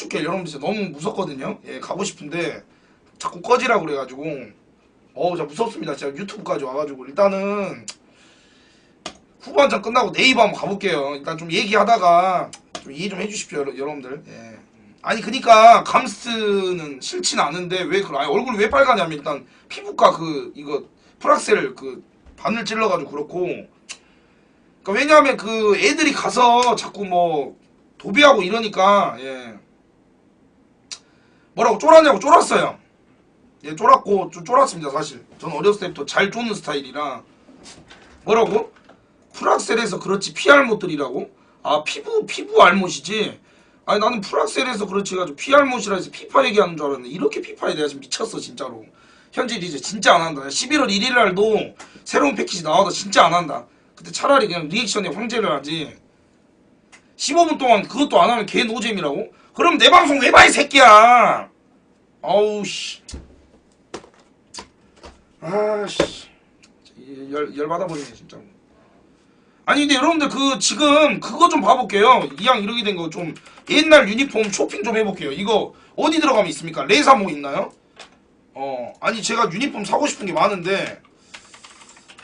축축해 여러분들 진짜 너무 무섭거든요. 예, 가고 싶은데 자꾸 꺼지라고 그래가지고 어우 진짜 무섭습니다. 진짜 유튜브까지 와가지고 일단은 후반전 끝나고 네이버 한번 가볼게요. 일단 좀 얘기하다가 좀 이해 좀 해주십시오 여러, 여러 분들. 예. 아니 그니까 감스는 싫진 않은데 왜 그래? 얼굴이 왜 빨가냐면 일단 피부과 그 이거 프락셀 그 바늘 찔러가지고 그렇고. 그러니까 왜냐하면 그 애들이 가서 자꾸 뭐 도비하고 이러니까 예. 뭐라고 쫄았냐고 쫄았어요. 예, 쫄았고 좀 쫄았습니다 사실. 전 어렸을 때부터 잘 쪼는 스타일이라 뭐라고? 프락셀에서 그렇지 피알못들이라고? 아 피부 피부 알못이지. 아니 나는 프락셀에서 그렇지 해가지고 피알못이라 해서 피파 얘기하는 줄 알았는데 이렇게 피파에 대해서 미쳤어 진짜로. 현재 이제 진짜 안 한다. 11월 1일 날도 새로운 패키지 나와도 진짜 안 한다. 그때 차라리 그냥 리액션에 황제를 하지. 15분 동안 그것도 안 하면 개 노잼이라고? 그럼 내 방송 왜 봐 이 새끼야! 아우 씨. 아씨. 열, 열 받아버리네 진짜. 아니 근데 여러분들 그 지금 그거 좀 봐볼게요. 이왕 이렇게 된 거 좀 옛날 유니폼 쇼핑 좀 해볼게요. 이거 어디 들어가면 있습니까? 레사모 있나요? 어 아니 제가 유니폼 사고 싶은 게 많은데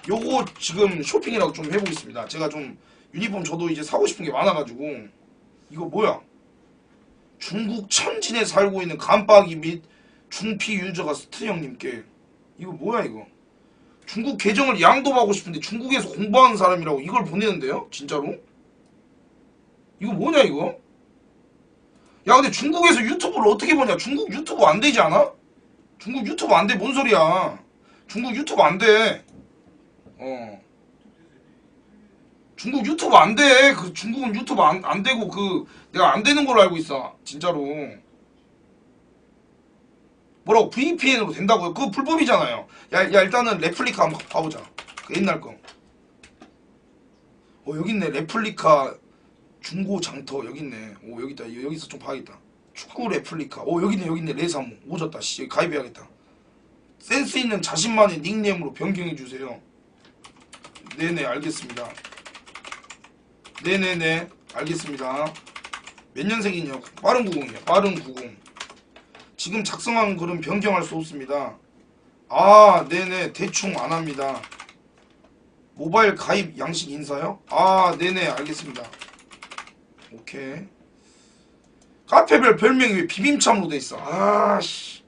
요거 지금 쇼핑이라고 좀 해보겠습니다. 제가 좀 유니폼 저도 이제 사고 싶은 게 많아가지고 이거 뭐야? 중국 천진에 살고 있는 감빡이 및 중피 유저가 스트 형님께 이거 뭐야 이거? 중국 계정을 양도하고 싶은데 중국에서 공부하는 사람이라고 이걸 보내는데요? 진짜로? 이거 뭐냐 이거? 야 근데 중국에서 유튜브를 어떻게 보냐? 중국 유튜브 안 되지 않아? 중국 유튜브 안 돼? 뭔 소리야? 중국 유튜브 안 돼. 어. 중국 유튜브 안 돼. 그 중국은 유튜브 안, 안 되고 그 내가 안 되는 걸로 알고 있어. 진짜로. 뭐라고 VPN으로 된다고요? 그거 불법이잖아요. 야, 야 일단은 레플리카 한번 봐보자. 그 옛날 거. 어 여기 있네. 레플리카 중고 장터 여기 있네. 오 여기 있다. 여기서 좀 봐야겠다. 축구 레플리카. 오 여기 있네. 여기 있네. 레사모. 오졌다. 씨 여기 가입해야겠다. 센스 있는 자신만의 닉네임으로 변경해 주세요. 네네 알겠습니다. 네네네 알겠습니다. 몇 년생이냐? 빠른 90이야. 빠른 90. 지금 작성한 글은 변경할 수 없습니다. 아, 네네. 대충 안 합니다. 모바일 가입 양식 인사요? 아, 네네. 알겠습니다. 오케이. 카페별 별명이 왜 비빔참으로 돼 있어? 아, 씨.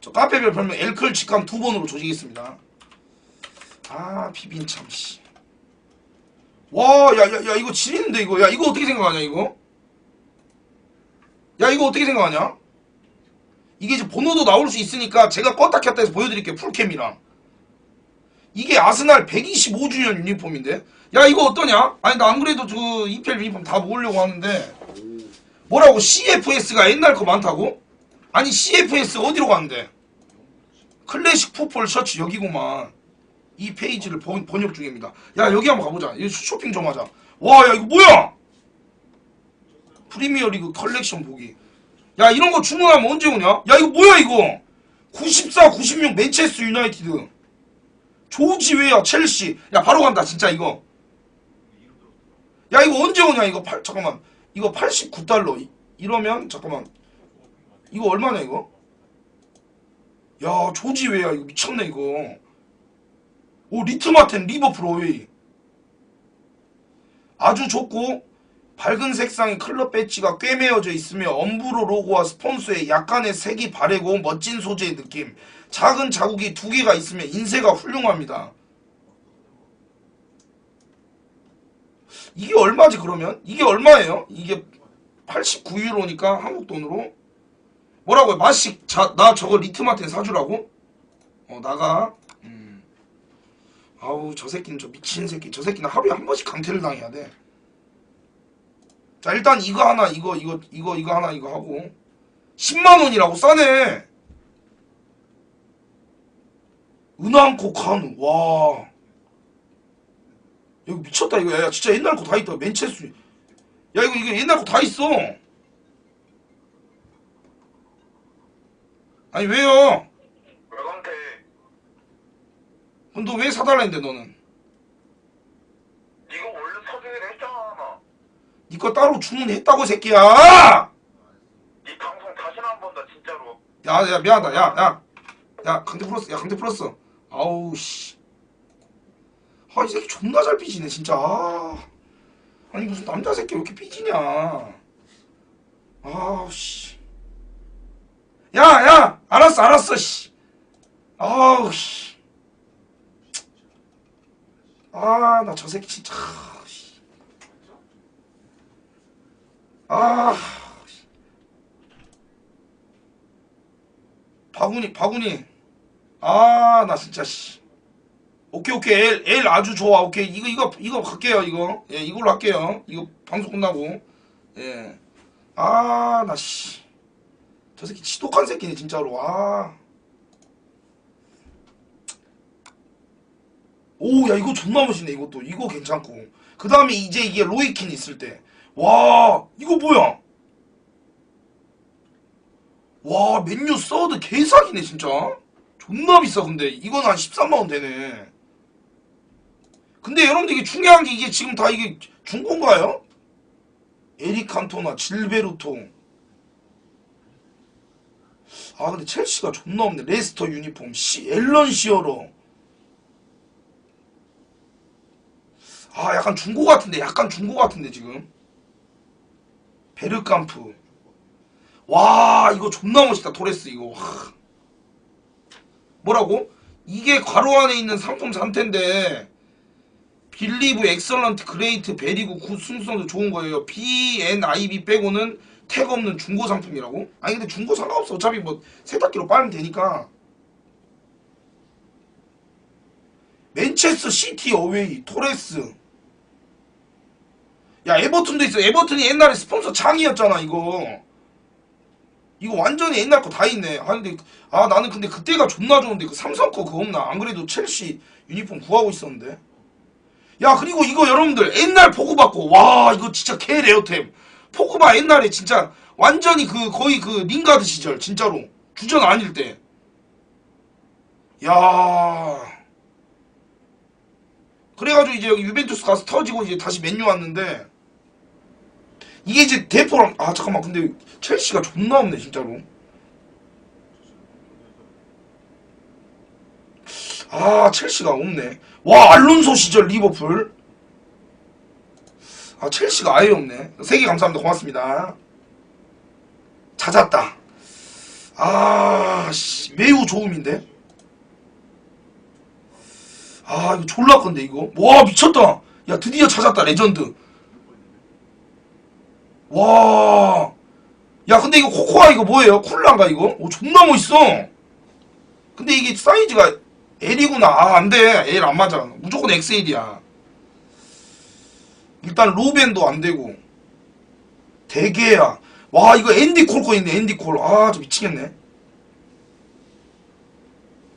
저 카페별 별명 엘클 직감 두 번으로 조지겠습니다. 아, 비빔참, 씨. 와, 야, 야, 야, 이거 지리는데, 이거. 야, 이거 어떻게 생각하냐, 이거? 야 이거 어떻게 생각하냐? 이게 이제 번호도 나올 수 있으니까 제가 껐다 켰다 해서 보여드릴게요 풀캠이랑 이게 아스날 125주년 유니폼인데 야 이거 어떠냐? 아니 나 안 그래도 그 EPL 유니폼 다 모으려고 하는데 뭐라고 CFS가 옛날 거 많다고? 아니 CFS 어디로 갔는데? 클래식 풋볼 셔츠 여기구만 이 페이지를 번, 번역 중입니다 야 여기 한번 가보자 이거 쇼핑 좀 하자 와 야 이거 뭐야 프리미어리그 컬렉션 보기. 야 이런 거 주문하면 언제 오냐? 야 이거 뭐야 이거? 94, 96 맨체스터 유나이티드. 조지 웨어 첼시. 야 바로 간다 진짜 이거. 야 이거 언제 오냐 이거 팔 잠깐만. 이거 89달러. 이- 이러면 잠깐만. 이거 얼마냐 이거? 야 조지 웨어 이거 미쳤네 이거. 오 리트마텐 리버풀 어웨이. 아주 좋고 밝은 색상의 클럽 배지가 꿰매어져 있으며 엄브로 로고와 스폰서에 약간의 색이 바래고 멋진 소재의 느낌. 작은 자국이 두 개가 있으면 인쇄가 훌륭합니다. 이게 얼마지 그러면? 이게 얼마예요? 이게 89유로니까 한국 돈으로 뭐라고요? 맛이 자, 나 저거 리트마텐 사주라고? 어 나가. 음. 아우 저 새끼는 저 미친 새끼. 저 새끼는 하루에 한 번씩 강퇴를 당해야 돼. 자 일단 이거 하나 이거 이거 이거 이거 하나 이거 하고 10만 원이라고 싸네. 은왕코 카누 와 이거 미쳤다 이거 야 진짜 옛날 거 다 있다 맨체스 야 이거 이거 옛날 거 다 있어 아니 왜요 왜 강태? 그럼 너 왜 사달라 했는데 너는 네가 원래 사주기로 했잖아. 니거 따로 주문했다고 새끼야 이 방송 다시는 안 본다 진짜로. 야, 야, 미안하다. 야, 야. 야, 강대 풀었어. 야, 강대 풀었어. 아우, 씨. 아, 이 새끼 존나 잘 삐지네, 진짜. 아. 아니, 무슨 남자 새끼 왜 이렇게 삐지냐. 아우, 씨. 야, 야! 알았어, 알았어, 씨. 아우, 씨. 아, 나 저 새끼 진짜. 아, 씨. 아. 바구니 바구니. 아 나 진짜 씨. 오케이 오케이. L L 아주 좋아. 오케이. 이거 이거 이거 갈게요 이거. 예 이걸로 할게요. 이거 방송 끝나고. 예아나씨저 새끼 지독한 새끼네 진짜로. 아 오, 야, 이거 존나 멋있네, 이것도. 이거 괜찮고. 그 다음에 이제 이게 로이킨 있을 때. 와, 이거 뭐야? 와 맨유 서드 개사기네 진짜 존나 비싸 근데 이건 한 13만원 되네 근데 여러분들 이게 중요한 게 이게 지금 다 이게 중고인가요? 에릭 칸토나 질베르토 아 근데 첼시가 존나 없네 레스터 유니폼 시, 앨런 시어러 아 약간 중고 같은데 약간 중고 같은데 지금. 베르kam프. 와 이거 존나 멋있다 토레스 이거. 와. 뭐라고? 이게 괄호 안에 있는 상품 상태인데 빌리브 엑설런트 그레이트 베리고 굿 승수성도 좋은 거예요. BNIB 빼고는 태그 없는 중고 상품이라고? 아니 근데 중고 상관없어. 어차피 뭐 세탁기로 빨면 되니까. 맨체스터 시티 어웨이 토레스 야 에버튼도 있어 에버튼이 옛날에 스폰서 창이었잖아 이거 이거 완전히 옛날 거 다 있네. 아 근데 아 나는 근데 그때가 존나 좋은데 그 삼성 거 그거 없나? 안 그래도 첼시 유니폼 구하고 있었는데. 야 그리고 이거 여러분들 옛날 포그 받고 와 이거 진짜 개 레어템. 포그바 옛날에 진짜 완전히 그 거의 그 링가드 시절 진짜로 주전 아닐 때. 야. 그래가지고 이제 여기 유벤투스 가서 터지고 이제 다시 맨유 왔는데 이게 이제 대포랑 아 잠깐만. 근데 첼시가 존나 없네 진짜로. 아 첼시가 없네. 와 알론소 시절 리버풀. 아 첼시가 아예 없네. 세 개 감사합니다. 고맙습니다. 찾았다. 아 씨, 매우 좋음인데? 아 이거 졸라 건데 이거? 와 미쳤다. 야 드디어 찾았다 레전드 와. 야, 근데 이거 코코아 이거 뭐예요? 쿨란가 이거? 오, 존나 멋있어. 근데 이게 사이즈가 L이구나. 아, 안 돼. L 안 맞아. 무조건 XL이야. 일단 로벤도 안 되고. 대게야. 와, 이거 앤디 콜거 있네. 앤디 콜. 아, 저 미치겠네.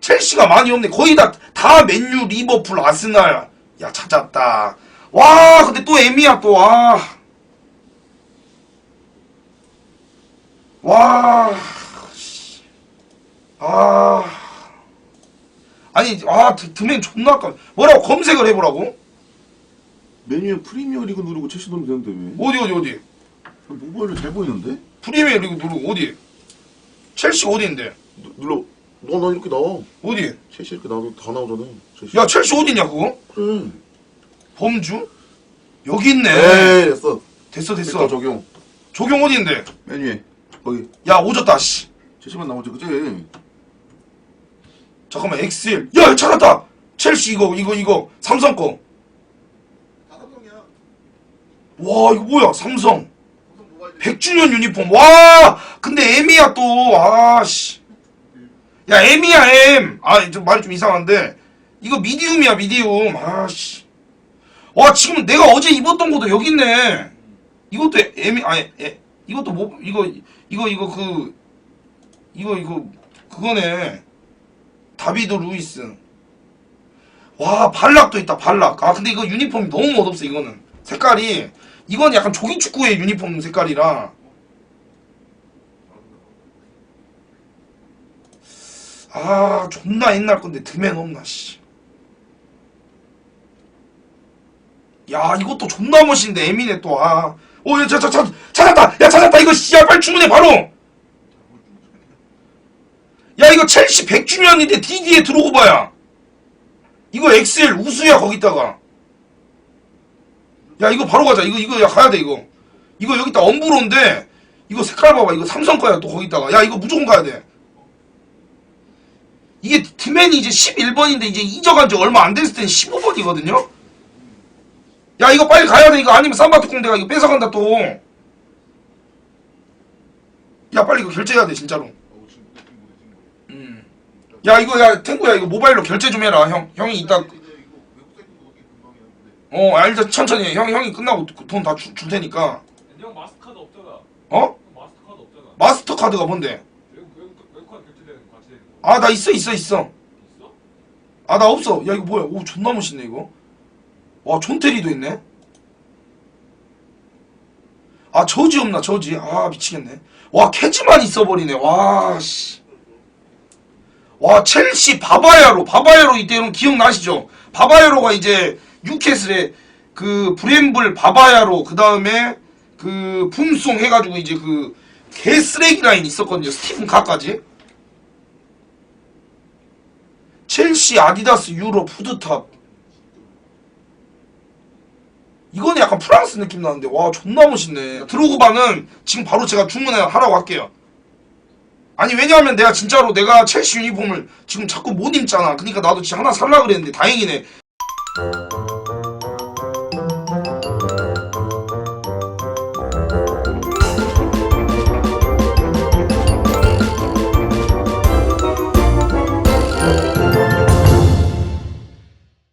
첼시가 많이 없네. 거의 다, 다 맨유, 리버풀, 아스날. 야, 찾았다. 와, 근데 또 M이야, 또. 아. 와, 씨. 아, 아니, 아, 드- 드맨 존나 아까 뭐라고 검색을 해보라고? 메뉴에 프리미어 리그 누르고 첼시 넣으면 되는데 왜? 어디 어디 어디? 모바일로 잘 보이는데? 프리미어 리그 누르고 어디? 첼시 어디인데? 누, 눌러 너, 너 이렇게 나와 어디? 첼시 이렇게 나도 다 나오잖아 첼시 야, 첼시 어디냐 그거? 그래 범주? 여기 있네. 에이 됐어 됐어 됐어 됐어. 적용 조경 어디인데? 메뉴에 거기 야, 오졌다 씨. 첼시만 나오지 그치? 잠깐만 엑셀. 야, 찾았다. 첼시 이거 이거 이거 삼성 거. 와, 이거 뭐야? 삼성. 100주년 유니폼. 와! 근데 M이야 또. 아, 씨. 야, M이야, M. 아, 좀 말이 좀 이상한데. 이거 미디움이야, 미디움. 아, 씨. 와, 지금 내가 어제 입었던 것도 여기 있네. 이것도 M이 아니, 에, 이것도 뭐 이거 이거 이거 그 이거 이거 그거네. 다비드 루이스. 와, 발락도 있다, 발락. 아, 근데 이거 유니폼이 너무 멋없어, 이거는. 색깔이. 이건 약간 조기축구의 유니폼 색깔이라. 아, 존나 옛날 건데 드맨 없나, 씨. 야 이것도 존나 멋있는데 에미네 또 아. 오, 야, 자, 자, 자, 찾았다! 야, 찾았다! 이거, 씨, 야, 빨리 주문해, 바로! 야, 이거 첼시 100주년인데 DD에 들어오고 봐야. 이거 엑셀 우수야, 거기다가. 야, 이거 바로 가자. 이거, 이거, 야, 가야 돼, 이거. 이거 여기다 엄브로인데, 이거 색깔 봐봐. 이거 삼성 거야, 또 거기다가. 야, 이거 무조건 가야 돼. 이게 디맨이 이제 11번인데, 이제 잊어간 지 얼마 안 됐을 땐 15번이거든요? 야 이거 빨리 가야 돼 이거 아니면 삼바트 공대가 이거 뺏어간다 또. 야 빨리 이거 결제해야 돼 진짜로. 음. 야 이거 야 탱구야 이거 모바일로 결제 좀 해라 형. 형이 이따 어 알자 천천히 해. 형 형이 끝나고 돈 다 줄 테니까. 형 마스터카드 없잖아. 어? 형 마스터카드 없잖아. 마스터 카드가 뭔데? 외국 외국 외국 카드 결제되는 거 같이 되는 거 아 나 있어 있어 있어. 있어? 아 나 없어. 야 이거 뭐야? 오 존나 멋있네 이거. 와 존테리도 있네. 아 저지 없나 저지? 아 미치겠네. 와 캐즈만 있어버리네. 와 씨. 와 첼시 바바야로 바바야로 이때는 기억나시죠? 바바야로가 이제 뉴캐슬의 그 브렘블 바바야로 그 다음에 그 품송 해가지고 이제 그 개쓰레기 라인 있었거든요. 스티븐 카까지. 첼시, 아디다스, 유럽, 푸드탑. 이거는 약간 프랑스 느낌 나는데 와 존나 멋있네. 드로그바는 지금 바로 제가 주문해 하라고 할게요. 아니 왜냐하면 내가 진짜로 내가 첼시 유니폼을 지금 자꾸 못 입잖아. 그러니까 나도 진짜 하나 살라 그랬는데 다행이네.